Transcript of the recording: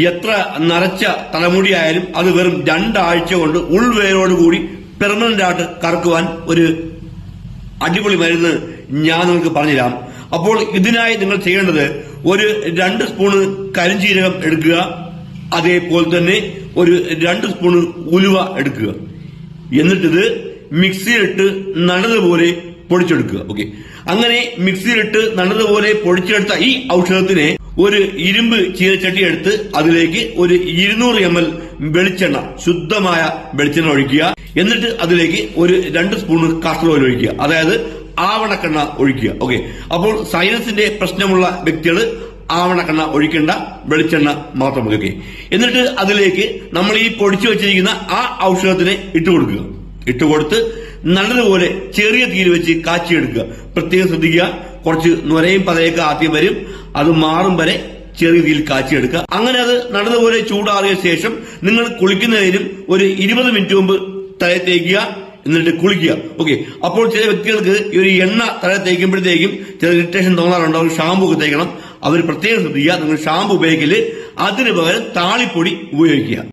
എത്ര നരച്ച തലമുടിയായാലും അത് വെറും രണ്ടാഴ്ച കൊണ്ട് ഉൾവേരോടുകൂടി പെർമനന്റ് ആയിട്ട് കറക്കുവാൻ ഒരു അടിപൊളി മരുന്ന് ഞാൻ നിങ്ങൾക്ക് പറഞ്ഞുതരാം. അപ്പോൾ ഇതിനായി നിങ്ങൾ ചെയ്യേണ്ടത് ഒരു രണ്ട് സ്പൂണ് കരിഞ്ചീരകം എടുക്കുക. അതേപോലെ തന്നെ ഒരു രണ്ട് സ്പൂണ് ഉലുവ എടുക്കുക. എന്നിട്ടിത് മിക്സിയിലിട്ട് നല്ലതുപോലെ പൊടിച്ചെടുക്കുക. ഓക്കെ അങ്ങനെ മിക്സിയിലിട്ട് നല്ലതുപോലെ പൊടിച്ചെടുത്ത ഈ ഔഷധത്തിനെ ഒരു ഇരുമ്പ് ചീനച്ചട്ടി എടുത്ത് അതിലേക്ക് ഒരു ഇരുന്നൂറ് എം എൽ വെളിച്ചെണ്ണ ശുദ്ധമായ വെളിച്ചെണ്ണ ഒഴിക്കുക. എന്നിട്ട് അതിലേക്ക് ഒരു രണ്ട് സ്പൂൺ കാസ്റ്റർ ഓയിൽ ഒഴിക്കുക. അതായത് ആവണക്കെണ്ണ ഒഴിക്കുക. ഓക്കെ അപ്പോൾ സൈനസിന്റെ പ്രശ്നമുള്ള വ്യക്തികൾ ആവണക്കെണ്ണ ഒഴിക്കേണ്ട വെളിച്ചെണ്ണ മാത്രം മതി ഓക്കെ എന്നിട്ട് അതിലേക്ക് നമ്മൾ ഈ പൊടിച്ചു വെച്ചിരിക്കുന്ന ആ ഔഷധത്തിനെ ഇട്ടുകൊടുക്കുക ഇട്ടുകൊടുത്ത് നല്ലതുപോലെ ചെറിയ തീര് വെച്ച് കാച്ചിയെടുക്കുക. പ്രത്യേകം ശ്രദ്ധിക്കുക. കുറച്ച് നുരയും പതയൊക്കെ ആദ്യം വരും. അത് മാറും വരെ ചെറിയ രീതിയിൽ കാച്ചിയെടുക്കുക. അങ്ങനെ അത് നടന്നതുപോലെ ചൂടാറിയ ശേഷം നിങ്ങൾ കുളിക്കുന്നതിനും ഒരു ഇരുപത് മിനിറ്റ് മുമ്പ് തല തേക്കുക എന്നിട്ട് കുളിക്കുക. ഓക്കെ അപ്പോൾ ചില വ്യക്തികൾക്ക് ഈ ഒരു എണ്ണ തല തേക്കുമ്പോഴത്തേക്കും ചില ഇറിറ്റേഷൻ തോന്നാറുണ്ട്. അവർ ഷാമ്പു ഒക്കെ തേക്കണം. അവർ പ്രത്യേകം ശ്രദ്ധിക്കുക. നിങ്ങൾ ഷാമ്പു ഉപയോഗിക്കൽ. അതിന് പകരം താളിപ്പൊടി ഉപയോഗിക്കുക.